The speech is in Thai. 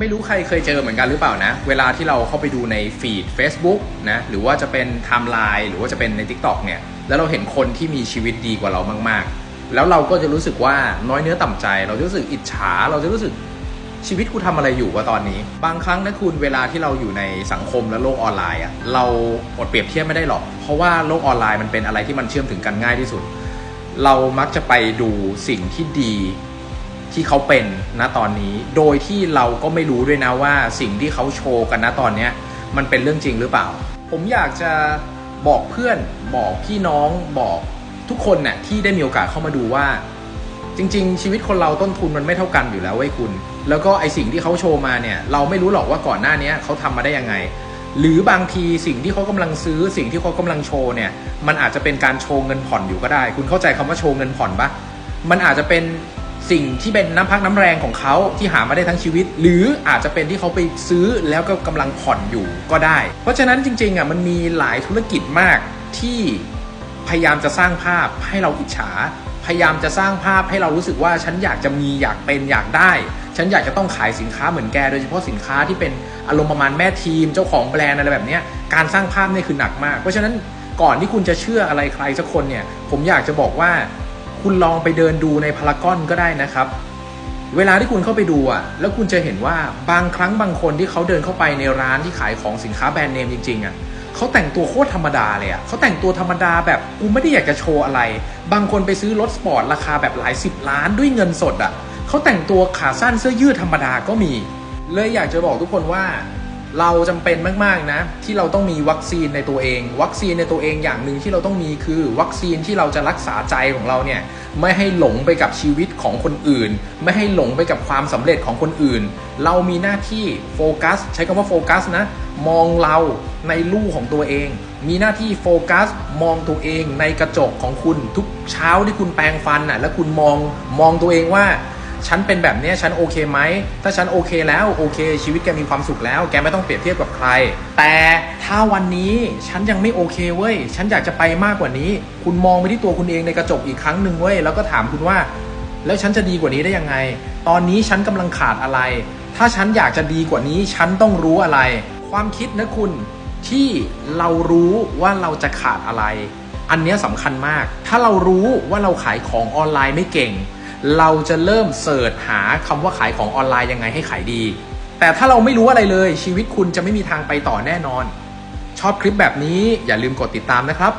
ไม่รู้ใครเคยเจอเหมือนกันหรือเปล่านะ เวลาที่เราเข้าไปดูในฟีด Facebook นะ หรือว่าจะเป็นไทม์ไลน์หรือว่าจะเป็นใน TikTok เนี่ย แล้วเราเห็นคนที่มีชีวิตดีกว่าเรามาก ๆ แล้วเราก็จะรู้สึกว่าน้อยเนื้อต่ำใจ เราจะรู้สึกอิจฉา เราจะรู้สึกชีวิตกูทำอะไรอยู่วะตอนนี้ บางครั้งนะคุณเวลาที่เราอยู่ในสังคมและโลกออนไลน์อะเราอดเปรียบเทียบไม่ได้หรอก เพราะว่าโลกออนไลน์มันเป็นอะไรที่มันเชื่อมถึงกันง่ายที่สุด เรามักจะไปดูสิ่งที่ดี ที่เขาเป็นณตอนนี้ โดยที่เราก็ไม่รู้ด้วยนะว่าสิ่งที่เขาโชว์กันณตอนนี้มันเป็นเรื่องจริงหรือเปล่า ผมอยากจะบอกเพื่อนบอกพี่น้องบอกทุกคนเนี่ยที่ได้มีโอกาสเข้ามาดูว่า จริง ๆ ชีวิตคนเราต้นทุนมันไม่เท่ากันอยู่แล้วเว้ยคุณ แล้วก็ไอสิ่งที่เขาโชว์มาเนี่ย เราไม่รู้หรอกว่าก่อนหน้านี้เขาทำมาได้ยังไง หรือบางทีสิ่งที่เขากำลังซื้อสิ่งที่เขากำลังโชว์เนี่ย มันอาจจะเป็นการโชว์เงินผ่อนอยู่ก็ได้ คุณเข้าใจคำว่าโชว์เงินผ่อนปะมันอาจจะเป็น สิ่งที่เป็นน้ำพักน้ำแรงของเขาที่หามาได้ทั้งชีวิต หรืออาจจะเป็นที่เขาไปซื้อแล้วก็กำลังผ่อนอยู่ก็ได้ เพราะฉะนั้นจริงๆอะมันมีหลายธุรกิจมากที่พยายามจะสร้างภาพให้เราอิจฉา พยายามจะสร้างภาพให้เรารู้สึกว่าฉันอยากจะมีอยากเป็นอยากได้ ฉันอยากจะต้องขายสินค้าเหมือนแก โดยเฉพาะสินค้าที่เป็นอารมณ์ประมาณแม่ทีม เจ้าของแบรนด์อะไรแบบเนี้ยการสร้างภาพนี่คือหนักมาก เพราะฉะนั้นก่อนที่คุณจะเชื่ออะไรใครสักคนเนี่ยผมอยากจะบอกว่า คุณลองไปเดินดูในพารากอนก็ได้นะครับ เวลาที่คุณเข้าไปดูอะแล้วคุณจะเห็นว่าบางครั้งบางคนที่เขาเดินเข้าไปในร้านที่ขายของสินค้าแบรนด์เนมจริงๆอะเขาแต่งตัวโคตรธรรมดาเลยอะเขาแต่งตัวธรรมดาแบบกูไม่ได้อยากจะโชว์อะไร บางคนไปซื้อรถสปอร์ตราคาแบบหลายสิบล้านด้วยเงินสดอะเขาแต่งตัวขาสั้นเสื้อยืดธรรมดาก็มี เลยอยากจะบอกทุกคนว่า เราจำเป็นมากๆนะ ที่เราต้องมีวัคซีนในตัวเอง วัคซีนในตัวเองอย่างหนึ่งที่เราต้องมีคือ วัคซีนที่เราจะรักษาใจของเราเนี่ยไม่ให้หลงไปกับชีวิตของคนอื่น ไม่ให้หลงไปกับความสำเร็จของคนอื่น เรามีหน้าที่โฟกัส ใช้คำว่าโฟกัสนะมองเราในลู่ของตัวเอง มีหน้าที่โฟกัส มองตัวเองในกระจกของคุณทุกเช้าที่คุณแปรงฟันน่ะแล้วคุณมองมองตัวเองว่า ฉันเป็นแบบนี้ฉันโอเคไหม ถ้าฉันโอเคแล้วโอเค ชีวิตแกมีความสุขแล้ว แกไม่ต้องเปรียบเทียบกับใคร แต่ถ้าวันนี้ฉันยังไม่โอเคเว้ย ฉันอยากจะไปมากกว่านี้ คุณมองไปที่ตัวคุณเองในกระจกอีกครั้งหนึ่งเว้ย แล้วก็ถามคุณว่า แล้วฉันจะดีกว่านี้ได้ยังไง ตอนนี้ฉันกำลังขาดอะไร ถ้าฉันอยากจะดีกว่านี้ ฉันต้องรู้อะไร ความคิดนะคุณที่เรารู้ว่าเราจะขาดอะไร อันนี้สำคัญมาก ถ้าเรารู้ว่าเราขายของออนไลน์ไม่เก่ง เราจะเริ่มเสิร์ชหาคำว่าขายของออนไลน์ยังไงให้ขายดี แต่ถ้าเราไม่รู้อะไรเลย ชีวิตคุณจะไม่มีทางไปต่อแน่นอน ชอบคลิปแบบนี้อย่าลืมกดติดตามนะครับ